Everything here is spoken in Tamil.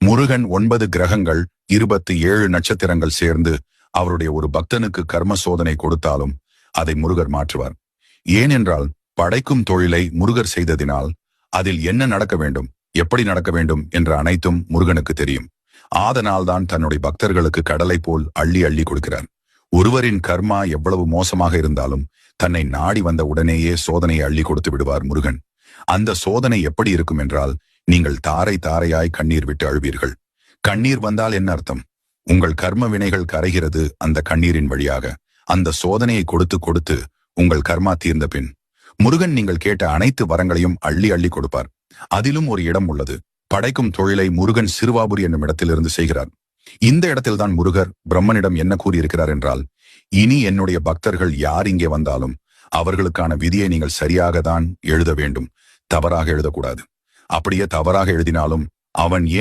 முருகன் ஒன்பது கிரகங்கள் இருபத்தி ஏழு நட்சத்திரங்கள் சேர்ந்து அவருடைய ஒரு பக்தனுக்கு கர்ம சோதனை கொடுத்தாலும் அதை முருகர் மாற்றுவார். ஏனென்றால் படைக்கும் தொழிலை முருகர் செய்ததினால் அதில் என்ன நடக்க வேண்டும் எப்படி நடக்க வேண்டும் என்ற அனைத்தும் முருகனுக்கு தெரியும். ஆதனால்தான் தன்னுடைய பக்தர்களுக்கு கடலை போல் அள்ளி அள்ளி கொடுக்கிறார். ஒருவரின் கர்மா எவ்வளவு மோசமாக இருந்தாலும் தன்னை நாடி வந்த உடனேயே சோதனையை அள்ளி கொடுத்து விடுவார் முருகன். அந்த சோதனை எப்படி இருக்கும் என்றால் நீங்கள் தாரை தாரையாய் கண்ணீர் விட்டு அழுவீர்கள். கண்ணீர் வந்தால் என்ன அர்த்தம்? உங்கள் கர்ம வினைகள் கரைகிறது அந்த கண்ணீரின் வழியாக. அந்த சோதனையை கொடுத்து கொடுத்து உங்கள் கர்மா தீர்ந்த பின். முருகன் நீங்கள் கேட்ட அனைத்து வரங்களையும் அள்ளி அள்ளி கொடுப்பார். அதிலும் ஒரு இடம் உள்ளது. படைக்கும் தொழிலை முருகன் சிறுவாபுரி என்னும் இடத்திலிருந்து செய்கிறார். இந்த இடத்தில்தான் முருகர் பிரம்மனிடம் என்ன கூறியிருக்கிறார் என்றால் இனி என்னுடைய பக்தர்கள் யார் இங்கே வந்தாலும் அவர்களுக்கான விதியை நீங்கள் சரியாக தான் எழுத வேண்டும். தவறாக எழுதக்கூடாது. அப்படியே தவறாக எழுதினாலும் அவன் ஏன்